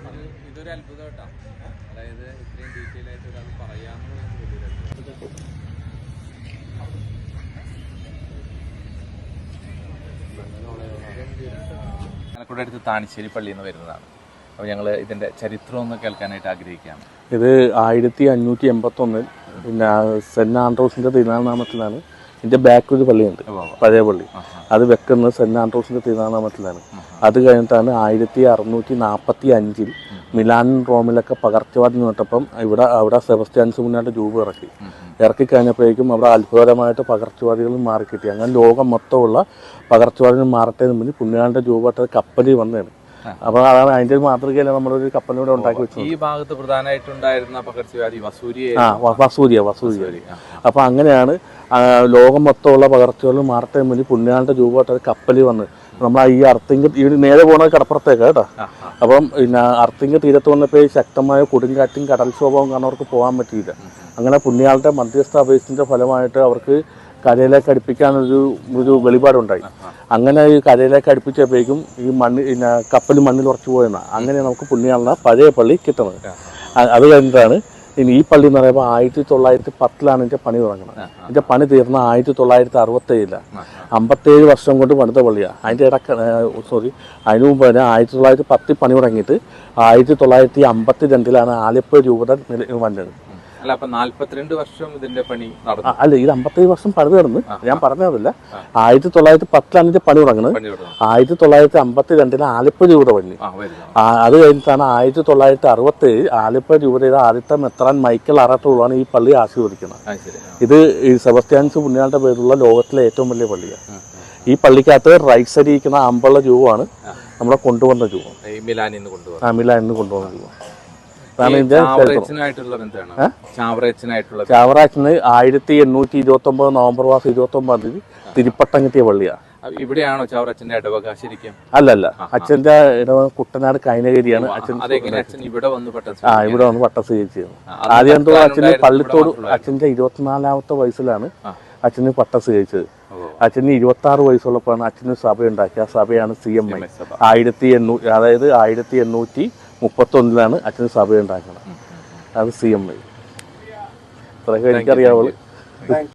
ഇത് ഇതൊരു അത്ഭുതം കേട്ടാ. അതായത് ഇത്രയും ഡീറ്റെയിൽ ആയിട്ട് ഒരാൾ പറയുന്നത് വലിയൊരു ഞങ്ങൾക്കൂടെ അടുത്ത് താണിശ്ശേരി പള്ളിയിൽ നിന്ന് വരുന്നതാണ്. അപ്പോൾ ഞങ്ങൾ ഇതിന്റെ ചരിത്രം ഒന്ന് കേൾക്കാനായിട്ട് ആഗ്രഹിക്കുകയാണ്. ഇത് ആയിരത്തി അഞ്ഞൂറ്റി എൺപത്തൊന്നിൽ പിന്നെ സെന്റ് ആൻഡ്രോസിന്റെ തിരുനാൾ തിരുനാമത്തിലാണ് ഇതിന്റെ ബാക്ക് ഒരു പള്ളിയുണ്ട് പഴയ പള്ളി. അത് വെക്കുന്നത് സെന്റ് ആൻഡ്രോസിന്റെ തിരുനാമത്തിലാണ് അത് കഴിഞ്ഞിട്ടാണ് ആയിരത്തി അറുന്നൂറ്റി നാൽപ്പത്തി അഞ്ചിൽ മിലാൻ റോമിലൊക്കെ പകർച്ചവാദി നോട്ടപ്പം ഇവിടെ അവിടെ സെബസ്റ്റ്യാൻസ് മുന്നായിട്ട് രൂപ ഇറക്കി. ഇറക്കി കഴിഞ്ഞപ്പോഴേക്കും അവിടെ അത്ഭുതകരമായിട്ട് പകർച്ചവാദികൾ മാറിക്കിട്ടി. അങ്ങനെ ലോകം മൊത്തമുള്ള പകർച്ചവാദികൾ മാറട്ടെ എന്ന് പറഞ്ഞ് പുണ്യാളിന്റെ രൂപമായിട്ട് കപ്പലിൽ വന്നതാണ്. അപ്പോൾ അതാണ് അതിന്റെ ഒരു മാതൃകയിലാണ് നമ്മളൊരു കപ്പലിലൂടെ ഉണ്ടാക്കി വെച്ചത്. ഈ ഭാഗത്ത് പ്രധാനമായിട്ടുണ്ടായിരുന്ന പകർച്ചവ്യാധി വസൂരി ആ വസൂരിയ വസൂരിയ. അപ്പൊ അങ്ങനെയാണ് ലോകം മൊത്തമുള്ള പകർച്ചകളും മാറട്ടെ മുന്നിൽ പുണ്യാളുടെ രൂപമായിട്ട് ഒരു കപ്പലിൽ വന്ന് നമ്മൾ ഈ അർത്തിങ്ക് ഈ നേരെ പോണത് കടപ്പുറത്തേക്ക് കേട്ടോ. അപ്പം പിന്നെ അർത്തിങ്ക് തീരത്ത് വന്നപ്പോൾ ശക്തമായ കൊടുങ്കാറ്റും കടൽക്ഷോഭവും കാരണം അവർക്ക് പോകാൻ പറ്റിയില്ല. അങ്ങനെ പുണ്യാളുടെ മധ്യസ്ഥ അപേക്ഷത്തിന്റെ ഫലമായിട്ട് അവർക്ക് കരയിലേക്ക് അടുപ്പിക്കാനൊരു ഒരു വെളിപാടുണ്ടായി. അങ്ങനെ ഈ കരയിലേക്ക് അടുപ്പിച്ചപ്പോഴേക്കും ഈ മണ്ണ് പിന്നെ കപ്പൽ മണ്ണിൽ ഉറച്ചു പോയെന്നാണ് അങ്ങനെ നമുക്ക് പുണ്യാളിനെ പഴയ പള്ളി കിട്ടുന്നത് അത് കഴിഞ്ഞിട്ടാണ് ഇനി ഈ പള്ളി എന്ന് പറയുമ്പോൾ ആയിരത്തി തൊള്ളായിരത്തി പത്തിലാണ് എന്റെ പണി തുടങ്ങുന്നത് എന്റെ പണി തീർന്ന ആയിരത്തി തൊള്ളായിരത്തി അറുപത്തി ഏഴിലാണ് അമ്പത്തേഴ് വർഷം കൊണ്ട് പണിത പള്ളിയാണ് അതിന്റെ ഇടയ്ക്ക് സോറി അതിനു മുമ്പ് തന്നെ ആയിരത്തി തൊള്ളായിരത്തി പത്തിൽ പണി തുടങ്ങിയിട്ട് ആയിരത്തി തൊള്ളായിരത്തി അമ്പത്തി രണ്ടിലാണ് ആലപ്പുഴ രൂപത വന്നത്. അല്ല അപ്പൊ നാല്പത്തിരണ്ട് വർഷം ഇതിന്റെ പണി നടന്നു. അല്ല ഇത് അമ്പത്തേഴ് വർഷം പണി തീർന്ന് ഞാൻ പറഞ്ഞതല്ല ആയിരത്തി തൊള്ളായിരത്തി പത്തിലാണ് ഇതിന്റെ പണി തുടങ്ങുന്നത്. ആയിരത്തി തൊള്ളായിരത്തി അമ്പത്തി രണ്ടിന് ആലപ്പുഴ രൂപ പണി. അത് കഴിഞ്ഞിട്ടാണ് ആയിരത്തി തൊള്ളായിരത്തി അറുപത്തി ഏഴ് ആലപ്പുഴ രൂപതയുടെ ആദ്യത്തെ മെത്രാൻ മൈക്കൽ അറട്ടുള്ളതാണ് ഈ പള്ളി ആശീർവദിക്കുന്നത്. ഇത് ഈ സെബസ്റ്റ്യാൻസ് പുണ്യാളുടെ പേരുള്ള ലോകത്തിലെ ഏറ്റവും വലിയ പള്ളിയാണ്. ഈ പള്ളിക്കകത്ത് റൈറ്റ് സൈഡിൽ ഇരിക്കുന്ന അമ്പുള്ള രൂപമാണ് നമ്മളെ കൊണ്ടുവന്ന രൂപം. മിലാനിന്ന് മിലാനിൽ നിന്ന് കൊണ്ടുവന്നു ആമില എന്ന് കൊണ്ടുവന്ന രൂപം. ചാവറാച്ചിന് ആയിരത്തി എണ്ണൂറ്റി ഇരുപത്തി ഒമ്പത് നവംബർ മാസം ഇരുപത്തി ഒമ്പതാം തീയതി തിരുപ്പട്ടം കിട്ടിയ പള്ളിയാണ് ഇവിടെയാണോ ചാവറച്ചന്റെ ഇടവക ശരിക്കും? അല്ലല്ല അച്ഛന്റെ ഇടവ കുട്ടനാട് കൈനകരിയാണ് അച്ഛൻ ഇവിടെ വന്ന് ആ ഇവിടെ വന്ന് പട്ടം സ്വീകരിച്ചത് ആദ്യം എന്തോ അച്ഛന് പള്ളിത്തോട് അച്ഛന്റെ ഇരുപത്തിനാലാമത്തെ വയസ്സിലാണ്. അച്ഛന് പട്ടം സ്വീകരിച്ചത്. അച്ഛന് ഇരുപത്തി ആറ് വയസ്സുള്ളപ്പോഴാണ് അച്ഛന് സഭ ഉണ്ടാക്കിയ ആ സഭയാണ് സി എം ഐ. ആയിരത്തി എണ്ണൂറ്റി അതായത് ആയിരത്തി എണ്ണൂറ്റി മുപ്പത്തി ഒന്നിലാണ് അച്ഛന് സഭ ഉണ്ടാക്കുന്നത് അത് സി എം ഐ അത്രയൊക്കെ എനിക്കറിയാവുള്ളൂ.